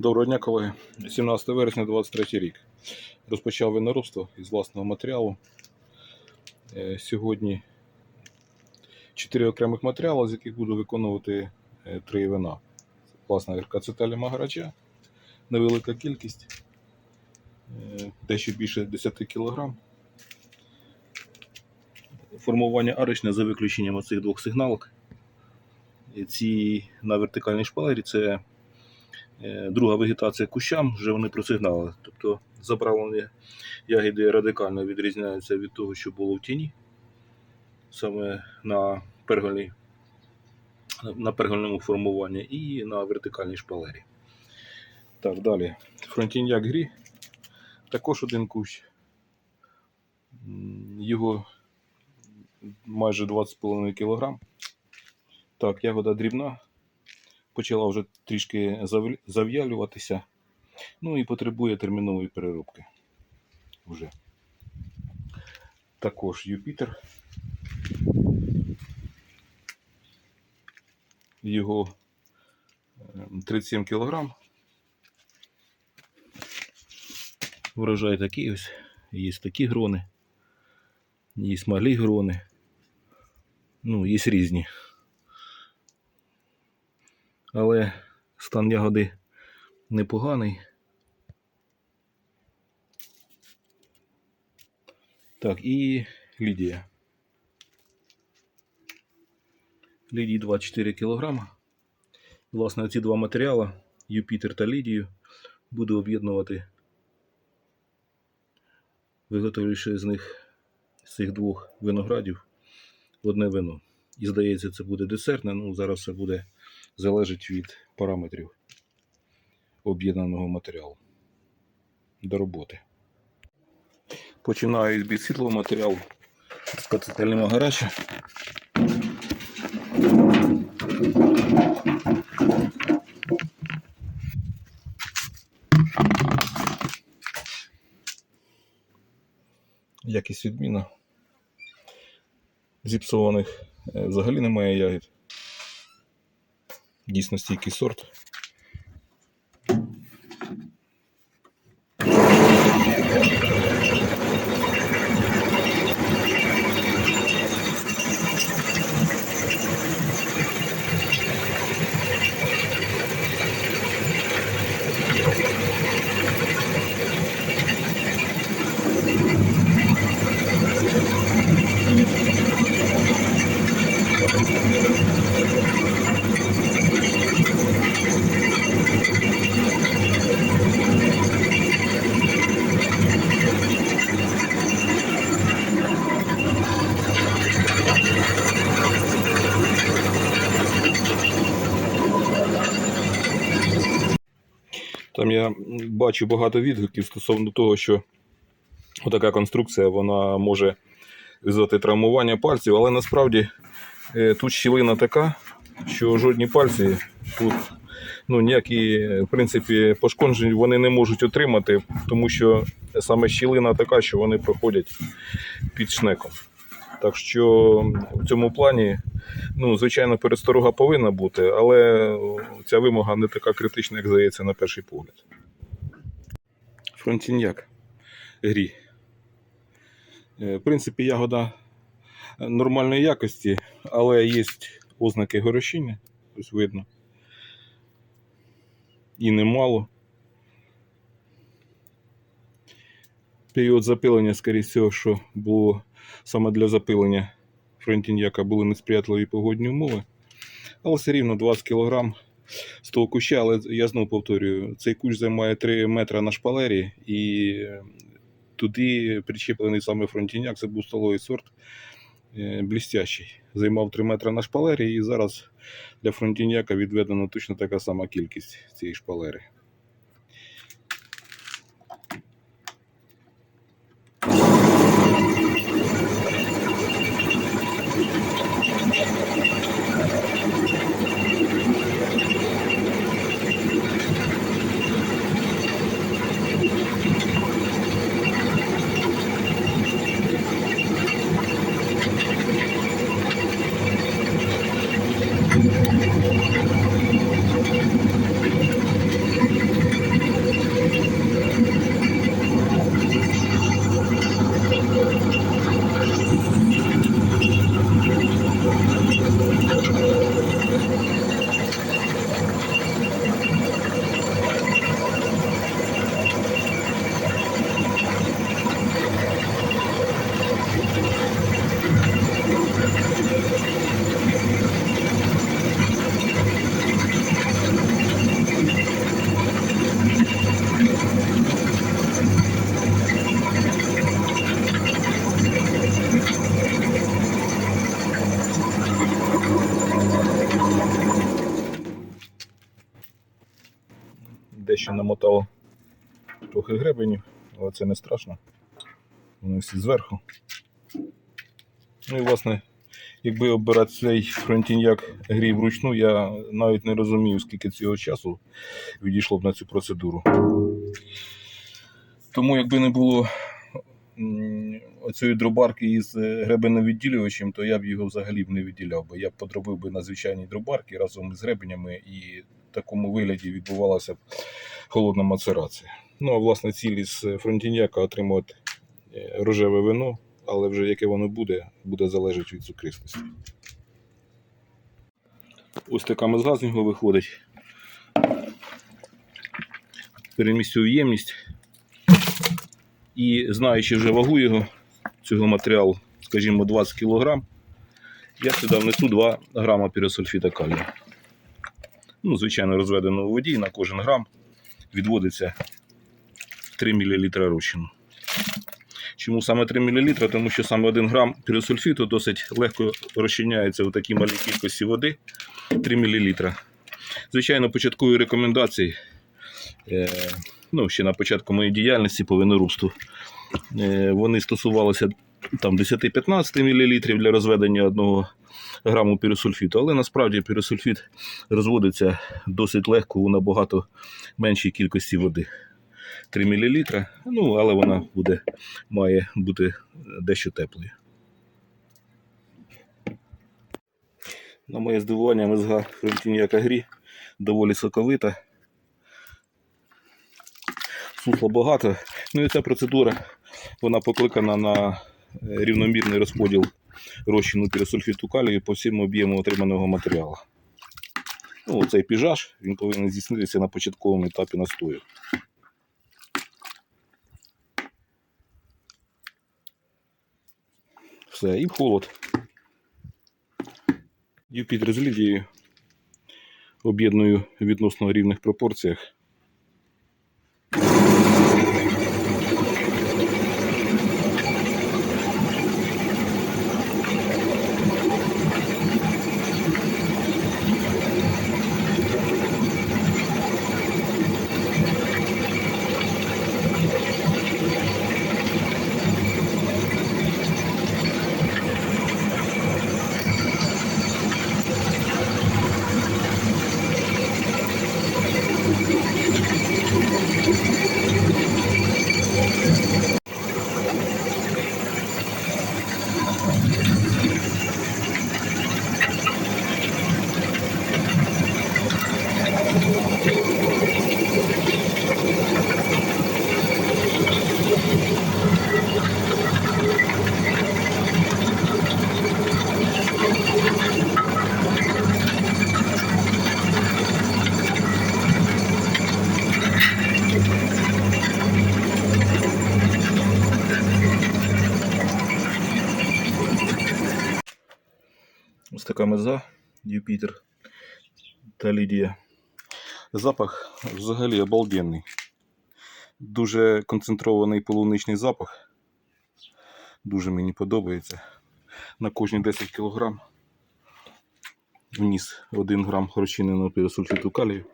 Доброго дня, колеги. 17 вересня 23 рік. Розпочав виноробство із власного матеріалу. Е, Сьогодні 4 окремих матеріали, з яких буду виконувати е, три вина. Власна кацеталі магарача, невелика кількість, е, дещо більше 10 кг. Формування арочне за виключенням оцих двох сигналок. Ці на вертикальній шпалері це Друга вегетація кущам, вже вони просигнали. Тобто заправлені ягіди радикально відрізняються від того, що було в тіні, саме на пергольній, на пергольному формуванні і на вертикальній шпалері. Так, далі. Фронтіньяк грі. Також один кущ. Його майже 20,5 кг. Так, ягода дрібна почала вже трішки зав'ялюватися. Ну і потребує термінової переробки. Вже. Також Юпітер. Його е, 37 кг. Врожай такий ось. Є такі грони. Є малі грони. Ну, є різні але стан ягоди непоганий. Так, і Лідія. Лідії 24 кг. Власне, ці два матеріали, Юпітер та Лідію, буду об'єднувати, виготовлюючи з них з цих двох виноградів одне вино. І здається, це буде десертне, ну зараз це буде залежить від параметрів об'єднаного матеріалу до роботи. Починаю від світлого матеріалу з кацетельного гарача. Якість відміна. Зіпсованих е, взагалі немає ягід дійсно стійкий сорт. Там я бачу багато відгуків стосовно того, що така конструкція вона може визвати травмування пальців, але насправді е, тут щілина така, що жодні пальці тут ну, ніякі в принципі, пошкоджень вони не можуть отримати, тому що саме щілина така, що вони проходять під шнеком. Так що в цьому плані, ну, звичайно, пересторога повинна бути, але ця вимога не така критична, як здається, на перший погляд. Фронтіньяк грі. Е, В принципі, ягода нормальної якості, але є ознаки горощіння, ось видно. І немало. Період запилення, скоріше всього, що було саме для запилення фронтіньяка були несприятливі погодні умови. Але все рівно 20 кг з того куща, але я знову повторюю, цей кущ займає 3 метри на шпалері, і туди причеплений саме фронтіняк, це був столовий сорт е, блістящий. Займав 3 метри на шпалері, і зараз для фронтіняка відведена точно така сама кількість цієї шпалери. Дещо намотало трохи гребенів, але це не страшно. Вони всі зверху. Ну і власне, якби обирати цей фронтіньяк грій вручну, я навіть не розумію, скільки цього часу відійшло б на цю процедуру. Тому якби не було оцієї дробарки із е, гребеновідділювачем, то я б його взагалі б не відділяв, бо я б подробив би на звичайній дробарці разом із гребенями і такому вигляді відбувалася холодна мацерація. Ну а власне ціль із фронтіньяка отримувати е, рожеве вино, але вже яке воно буде, буде залежати від цукристості. Ось така мезга з нього виходить. Перемістю в ємність. І знаючи вже вагу його, цього матеріалу, скажімо, 20 кг, я сюди внесу 2 грама піросульфіда калію. Ну, звичайно, розведено у воді на кожен грам відводиться 3 мл розчину. Чому саме 3 мл? Тому що саме 1 грам піросульфіту досить легко розчиняється у такій малій кількості води 3 мл. Звичайно, початкові рекомендації, е, ну, ще на початку моєї діяльності по виноробству, е, вони стосувалися там 10-15 мл для розведення 1 граму піросульфіту, але насправді піросульфіт розводиться досить легко у набагато меншій кількості води. 3 мл, ну, але вона буде, має бути дещо теплою. На моє здивування, мезга фронтіньяка грі доволі соковита. Сусла багато. Ну і ця процедура вона покликана на рівномірний розподіл розчину піросульфіту калію по всьому об'єму отриманого матеріалу. Ну, цей піжаж він повинен здійснитися на початковому етапі настою. Все, і в холод. Юпітер з Лідією об'єдную в відносно рівних пропорціях. Така Юпітер та Лідія. Запах взагалі обалденний. Дуже концентрований полуничний запах. Дуже мені подобається. На кожні 10 кг вніс 1 грам розчиненого піросульфіту калію.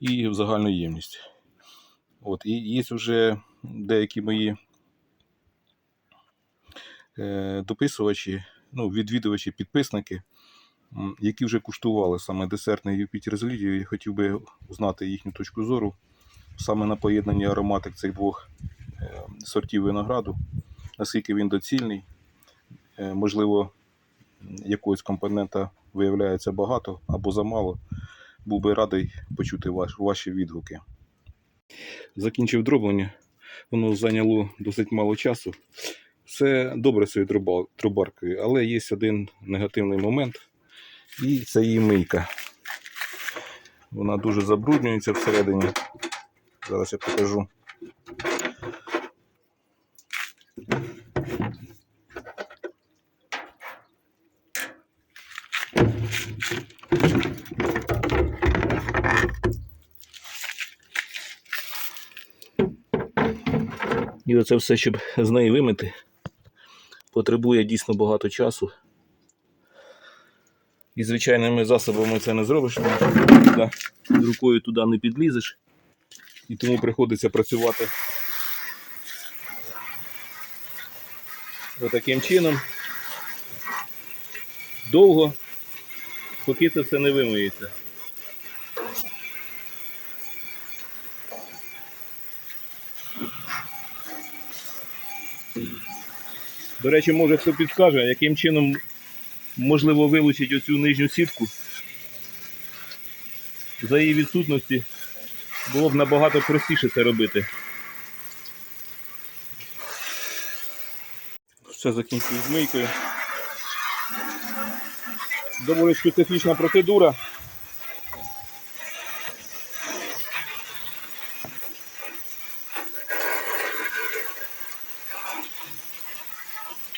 І в загальну ємність. От, і є вже деякі мої дописувачі, ну, відвідувачі, підписники, які вже куштували саме десертний Юпітер з Лідією. Я хотів би узнати їхню точку зору саме на поєднанні ароматик цих двох е, сортів винограду, наскільки він доцільний. Е, можливо, якогось компонента виявляється багато або замало. Був би радий почути ваш, ваші відгуки. Закінчив дроблення. Воно зайняло досить мало часу. Все добре цією дроба- але є один негативний момент, і це її мийка. Вона дуже забруднюється всередині. Зараз я покажу. І оце все, щоб з неї вимити, потребує дійсно багато часу. І звичайними засобами це не зробиш, тому що рукою туди не підлізеш. І тому приходиться працювати отаким чином. Довго, поки це все не вимиється. До речі, може хто підскаже, яким чином можливо вилучити оцю нижню сітку. За її відсутності було б набагато простіше це робити. Все закінчую з мийкою. Доволі специфічна процедура.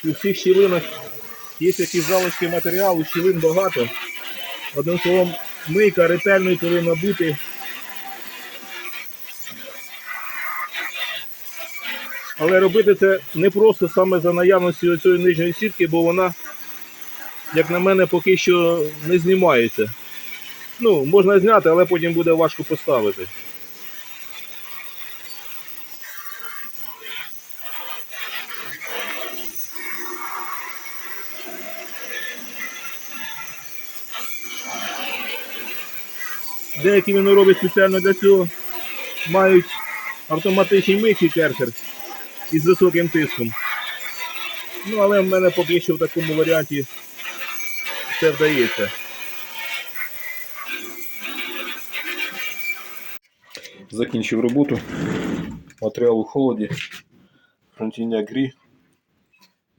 У всіх щілинах є якісь залишки матеріалу, щілин багато. Одним словом, мийка ретельною повинна бути. Але робити це не просто саме за наявності цієї нижньої сітки, бо вона, як на мене, поки що не знімається. Ну, можна зняти, але потім буде важко поставити. Деякі вони роблять спеціально для цього, мають автоматичний мийки керхер із високим тиском. Ну, але в мене поки що в такому варіанті все вдається. Закінчив роботу. Матеріал у холоді. Фронтіння грі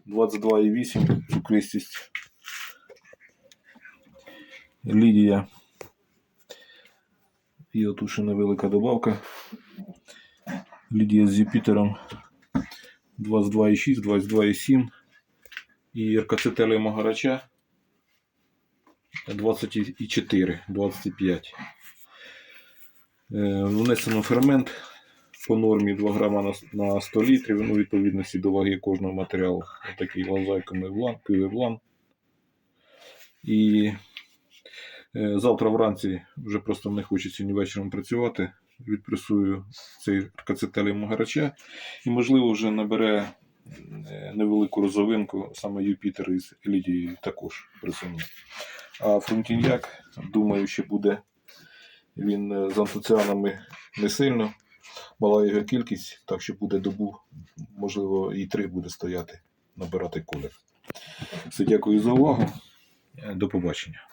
22,8 чуклистість. Лідія. І отут ще невелика добавка. Лідія з Юпітером 22,6, 22,7 і РКЦ Магарача 24, 25. Е, Внесено фермент по нормі 2 грама на, на 100 літрів, ну, відповідності до ваги кожного матеріалу. Отакий лазайка мевлан, пивевлан. І е, завтра вранці вже просто не хочеться сьогодні вечором працювати. Відпресую цей кацетелі Магарача і, можливо, вже набере е, невелику розовинку саме Юпітер із Лідією також присуну. А фрунтіньяк, думаю, що буде він е, з антоціанами не сильно. Мала його кількість, так що буде добу, можливо, і три буде стояти, набирати колір. Все, дякую за увагу. Е, До побачення.